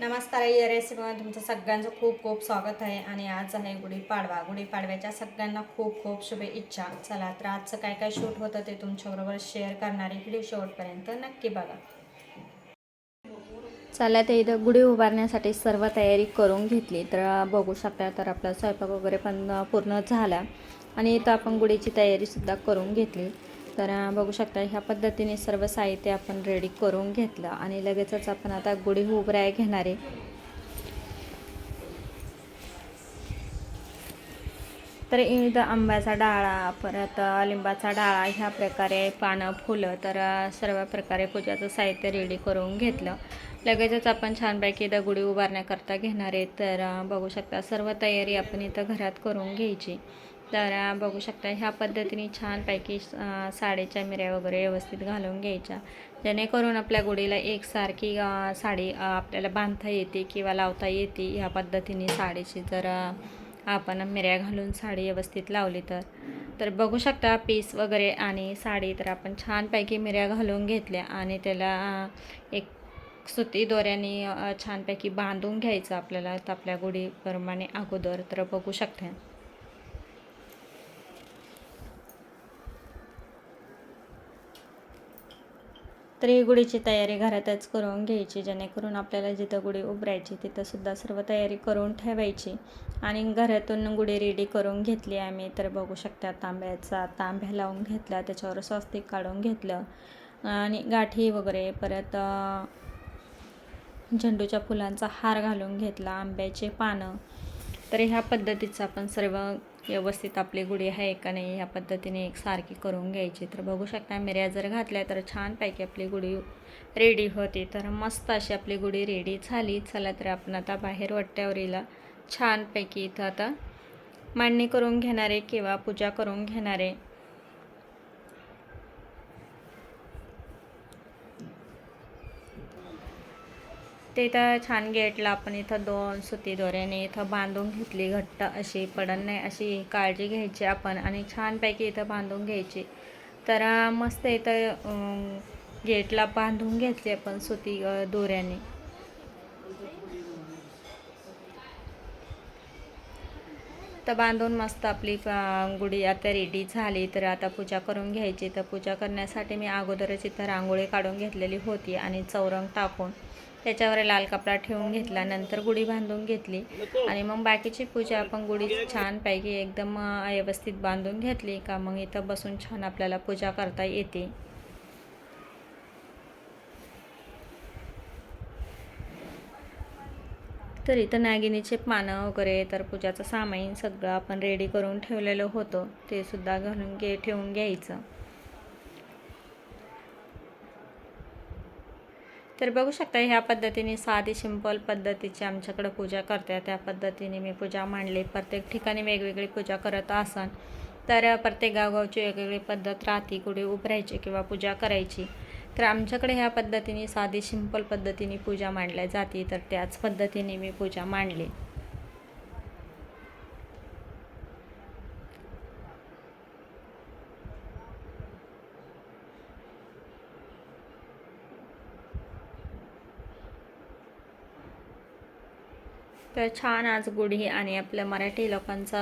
नमस्कार या रेसिपीमध्ये तुमचं सगळ्यांचं खूप खूप स्वागत आहे. आणि आज आहे गुढीपाडवा. गुढीपाडव्याच्या सगळ्यांना खूप खूप शुभेच्छा. चला तर आजचं काय काय शूट होतं ते तुमच्याबरोबर शेअर करणारी व्हिडिओ शेवटपर्यंत नक्की बघा. चला ते इथं गुढी उभारण्यासाठी सर्व तयारी करून घेतली. तर बघू शकता तर आपला स्वयंपाक वगैरे पण पूर्ण झाला. आणि इथं आपण गुढीची तयारीसुद्धा करून घेतली. तर बघू शकता ह्या पद्धतीने सर्व साहित्य आपण रेडी करून घेतलं आणि लगेचच आपण आता गुढी उभराय घेणार आहे. तर इथं आंब्याचा डाळा परत लिंबाचा डाळा ह्या प्रकारे पानं फुलं तर सर्व प्रकारे पूजाचं साहित्य रेडी करून घेतलं. लगेचच आपण छानपैकी इथं गुढी उभारण्याकरता घेणार आहे. तर बघू शकता सर्व तयारी आपण इथं घरात करून घ्यायची. तर बघू शकता ह्या पद्धतीने छानपैकी साडीच्या मिऱ्या वगैरे व्यवस्थित घालून घ्यायच्या. जेणेकरून आपल्या गुढीला एकसारखी साडी आपल्याला बांधता येते किंवा लावता येते. ह्या पद्धतीने साडीची जर आपण मिऱ्या घालून साडी व्यवस्थित लावली तर. तर बघू शकता पीस वगैरे आणि साडी तर आपण छानपैकी मिऱ्या घालून घेतल्या आणि त्याला एक सुती दोऱ्याने छानपैकी बांधून घ्यायचं आपल्याला. तर आपल्या गुढीप्रमाणे अगोदर तर बघू शकता. तर ही गुढीची तयारी घरातच करून घ्यायची जेणेकरून आपल्याला जिथं गुढी उभरायची तिथंसुद्धा सर्व तयारी करून ठेवायची. आणि घरातून गुढी रेडी करून घेतली आम्ही तर बघू शकता तांब्याचा तांब्या लावून घेतला त्याच्यावर स्वस्तिक काढून घेतलं. आणि गाठी वगैरे परत झेंडूच्या फुलांचा हार घालून घेतला आंब्याचे पानं. तर ह्या पद्धतीचं आपण सर्व व्यवस्थित आपली गुढी आहे का नाही ह्या पद्धतीने एक सारखी करून घ्यायची. तर बघू शकता मिऱ्या जर घातल्या तर छानपैकी आपली गुढी रेडी होती. तर मस्त अशी आपली गुढी रेडी झाली. चला तर आपण आता बाहेर वट्ट्यावरीला छानपैकी इथं आता मांडणी करून घेणारे किंवा पूजा करून घेणारे ते इथं छान गेटला आपण इथं दोन सुती दोऱ्याने इथं बांधून घेतली घट्ट अशी पडन नाही अशी काळजी घ्यायची आपण आणि छानपैकी इथं बांधून घ्यायची. तर मस्त इथं गेटला बांधून घेतली आपण सुती दोऱ्याने. तर बांधून मस्त आपली गुढी आता रेडी झाली. तर आता पूजा करून घ्यायची. तर पूजा करण्यासाठी मी अगोदरच इथं रांगोळी काढून घेतलेली होती आणि चौरंग टाकून. त्याच्यावर लाल कपडा ठेवून घेतला नंतर गुढी बांधून घेतली. आणि मग बाकीची पूजा आपण गुढी छानपैकी एकदम व्यवस्थित बांधून घेतली का मग इथं बसून छान आपल्याला पूजा करता येते. तर इथं नागिनीचे पानं वगैरे तर पूजाचं सामान सगळं आपण रेडी करून ठेवलेलं होतं. ते सुद्धा घालून घे ठेवून घ्यायचं. तर बघू शकता ह्या पद्धतीने साधी सिंपल पद्धतीची आमच्याकडं पूजा करते. त्या पद्धतीने मी पूजा मांडली. प्रत्येक ठिकाणी वेगवेगळी पूजा करत असन तर प्रत्येक गावगावची वेगवेगळी पद्धत राहते. कुठे उभरायची किंवा पूजा करायची. तर आमच्याकडे ह्या पद्धतीने साधी सिंपल पद्धतीने पूजा मांडल्या जाते. तर त्याच पद्धतीने मी पूजा मांडली. तर छान आज गुढी आणि आपल्या मराठी लोकांचा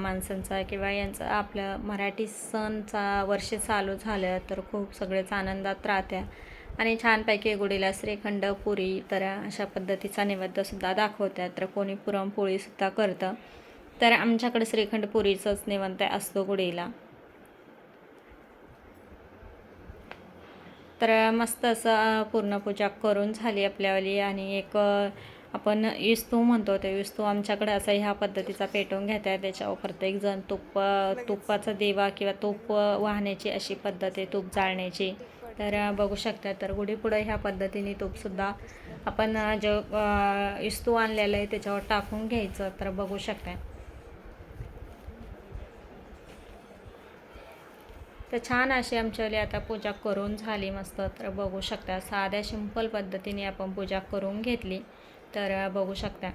माणसांचा किंवा यांचा आपल्या मराठी सणचा वर्ष चालू झालं तर खूप सगळेच आनंदात राहत्या. आणि छानपैकी गुढीला श्रीखंड पुरी तर अशा पद्धतीचा नैवेद्यसुद्धा दाखवतात तर कोणी पुरणपोळीसुद्धा करतं. तर आमच्याकडे श्रीखंड पुरीचंच निवंत असतो गुढीला. तर मस्त असं पूर्ण पूजा करून झाली आपल्यावाली. आणि एक आपण इस्तू म्हणतो ते इस्तू आमच्याकडे असा ह्या पद्धतीचा पेटवून घेत आहे त्याच्यावर प्रत्येकजण तुप तुपाचा देवा किंवा तूप वाहण्याची अशी पद्धत आहे तूप जाळण्याची. तर बघू शकता तर गुढीपुढं ह्या पद्धतीने तूपसुद्धा आपण जो इस्तू आणलेलं आहे त्याच्यावर टाकून घ्यायचं. तर बघू शकता. तर छान अशी आमच्यावाली आता पूजा करून झाली मस्त. तर बघू शकता साध्या सिंपल पद्धतीने आपण पूजा करून घेतली. तर बघू शकता.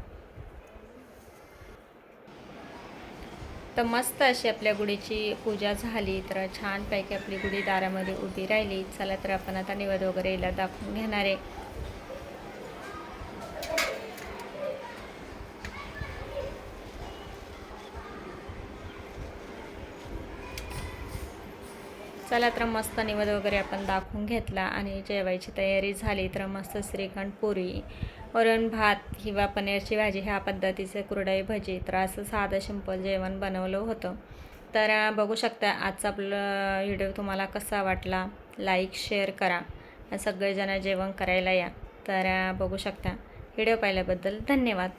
तर मस्त अशी आपल्या गुढीची पूजा झाली. तर छानपैकी आपली गुढी दारामध्ये उभी राहिली. चला तर आपण आता निवद वगैरे याला दाखवून घेणार आहे. चला तर मस्त निवद वगैरे आपण दाखवून घेतला आणि जेवायची तयारी झाली. तर मस्त श्रीखंड पुरी. वरण भात किंवा पनीरची भाजी ह्या पद्धतीचे कुरडई भजी तर असं साधं सिंपल जेवण बनवलं होतं. तर बघू शकता आजचा आपलं व्हिडिओ तुम्हाला कसा वाटला? लाईक शेअर करा. सगळेजण जेवण करायला या. तर बघू शकता. व्हिडिओ पाहिल्याबद्दल धन्यवाद.